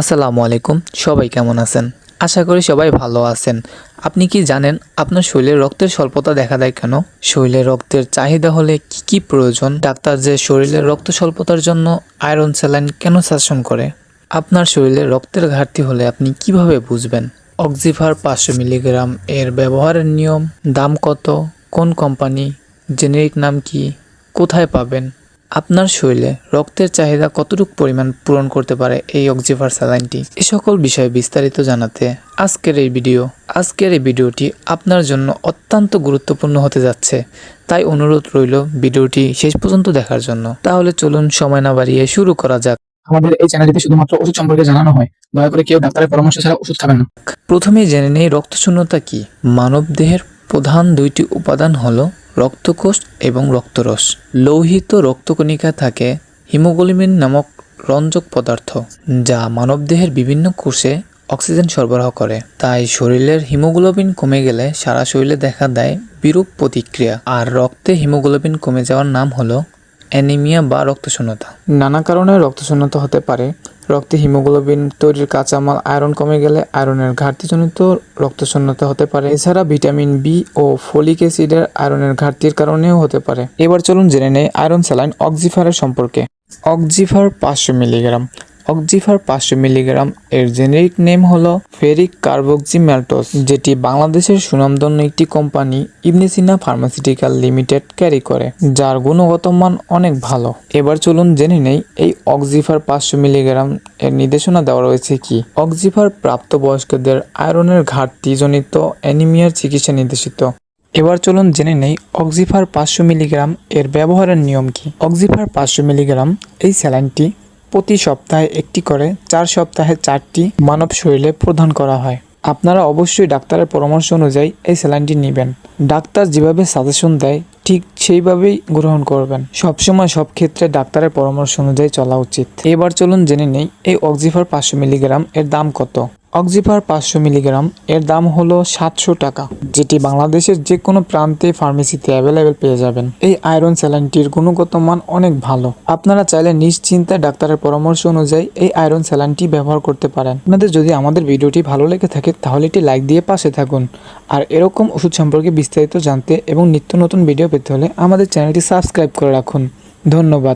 আসসালামু আলাইকুম, সবাই কেমন আছেন? আশা করি সবাই ভালো আছেন। আপনি কি জানেন আপনার শরীরে রক্তের স্বল্পতা দেখা দেয় কেন? শরীরে রক্তের চাহিদা হলে কি কি প্রয়োজন? ডাক্তার যে শরীরে রক্ত স্বল্পতার জন্য আয়রন স্যালাইন কেন শাসন করে? আপনার শরীরে রক্তের ঘাটতি হলে আপনি কীভাবে বুঝবেন? অক্সিফার পাঁচশো মিলিগ্রাম এর ব্যবহারের নিয়ম, দাম কত, কোন কোম্পানি, জেনেরিক নাম কি, কোথায় পাবেন? আপনার শরীরে রক্তের চাহিদা কতটুকু পরিমাণ পূরণ করতে পারে এই অক্সিফার স্যালাইনটি? এ সকল বিষয়ে বিস্তারিত জানাতে আজকের এই ভিডিও আজকের এই ভিডিওটি আপনার জন্য অত্যন্ত গুরুত্বপূর্ণ হতে যাচ্ছে। তাই অনুরোধ রইল ভিডিওটি শেষ পর্যন্ত দেখার জন্য। তাহলে চলুন সময় না বাড়িয়ে শুরু করা যাক। আমাদের এই চ্যানেলটিতে শুধুমাত্র ওষুধ সম্পর্কে জানানো হয়। দয়া করে কেউ ডাক্তারের পরামর্শ ছাড়া ওষুধ খাবেন না। প্রথমে জেনে নেই রক্তশূন্যতা কি। মানব দেহের প্রধান দুইটি উপাদান হলো রক্তকোষ এবং রক্তরস। লৌহিত রক্তকণিকা থাকে হিমোগ্লোবিন নামক রঞ্জক পদার্থ, যা মানবদেহের বিভিন্ন কোষে অক্সিজেন সরবরাহ করে। তাই শরীরের হিমোগ্লোবিন কমে গেলে সারা শরীরে দেখা দেয় বিরূপ প্রতিক্রিয়া। আর রক্তে হিমোগ্লোবিন কমে যাওয়ার নাম হলো অ্যানিমিয়া বা রক্তশূন্যতা। নানা কারণে রক্তশূন্যতা হতে পারে। রক্তে হিমোগ্লোবিন তৈরির কাঁচামাল, আয়রন কমে গেলে আয়রনের ঘাটতিজনিত রক্তশূন্যতা হতে পারে। এছাড়া ভিটামিন বি ও ফলিক অ্যাসিডের আয়রনের ঘাটতির কারণেও হতে পারে। এবার চলুন জেনে নেই আয়রন স্যালাইন অক্সিফারের সম্পর্কে। অক্সিফার পাঁচশো মিলিগ্রাম। অক্সিফার পাঁচশো মিলিগ্রাম এর জেনেরিক নেম হলো ফেরিক কার্বক্সিম্যালটোস, যেটি বাংলাদেশের সুনামধন্য একটি company Ibn Sina pharmaceutical limited carry করে, যার গুণগত মান অনেক ভালো। এবার চলুন জেনে নেই এই অক্সিফার পাঁচশো মিলিগ্রাম এর নির্দেশনা দেওয়া রয়েছে কি। অক্সিফার প্রাপ্তবয়স্কদের আয়রনের ঘাটতিজনিত অ্যানিমিয়ার চিকিৎসা নির্দেশিত। এবার চলুন জেনে নেই অক্সিফার পাঁচশো মিলিগ্রাম এর ব্যবহারের নিয়ম কি। অক্সিফার পাঁচশো মিলিগ্রাম এই স্যালাইনটি প্রতি সপ্তাহে একটি করে, চার সপ্তাহে চারটি মানব শরীরে প্রদান করা হয়। আপনারা অবশ্যই ডাক্তারের পরামর্শ অনুযায়ী এই স্যালাইনটি নেবেন। ডাক্তার যেভাবে সাজেশন দেয়, ঠিক সেইভাবেই গ্রহণ করবেন। সবসময় সব ক্ষেত্রে ডাক্তারের পরামর্শ অনুযায়ী চলা উচিত। এবার চলুন জেনে নেই, এই অক্সিফার পাঁচশো মিলিগ্রাম এর দাম কত? অক্সিফার পাঁচশো মিলিগ্রাম, এর দাম হলো সাতশো টাকা, যেটি বাংলাদেশের যে কোনো প্রান্তে ফার্মেসিতে অ্যাভেলেবেল পেয়ে যাবেন। এই আয়রন স্যালাইনটির গুণগত মান অনেক ভালো। আপনারা চাইলে নিশ্চিন্তায় ডাক্তারের পরামর্শ অনুযায়ী এই আয়রন স্যালাইনটি ব্যবহার করতে পারেন। আপনাদের যদি আমাদের ভিডিওটি ভালো লেগে থাকে, তাহলে এটি লাইক দিয়ে পাশে থাকুন। আর এরকম ওষুধ সম্পর্কে বিস্তারিত জানতে এবং নিত্য নতুন ভিডিও পেতে হলে আমাদের চ্যানেলটি সাবস্ক্রাইব করে রাখুন। ধন্যবাদ।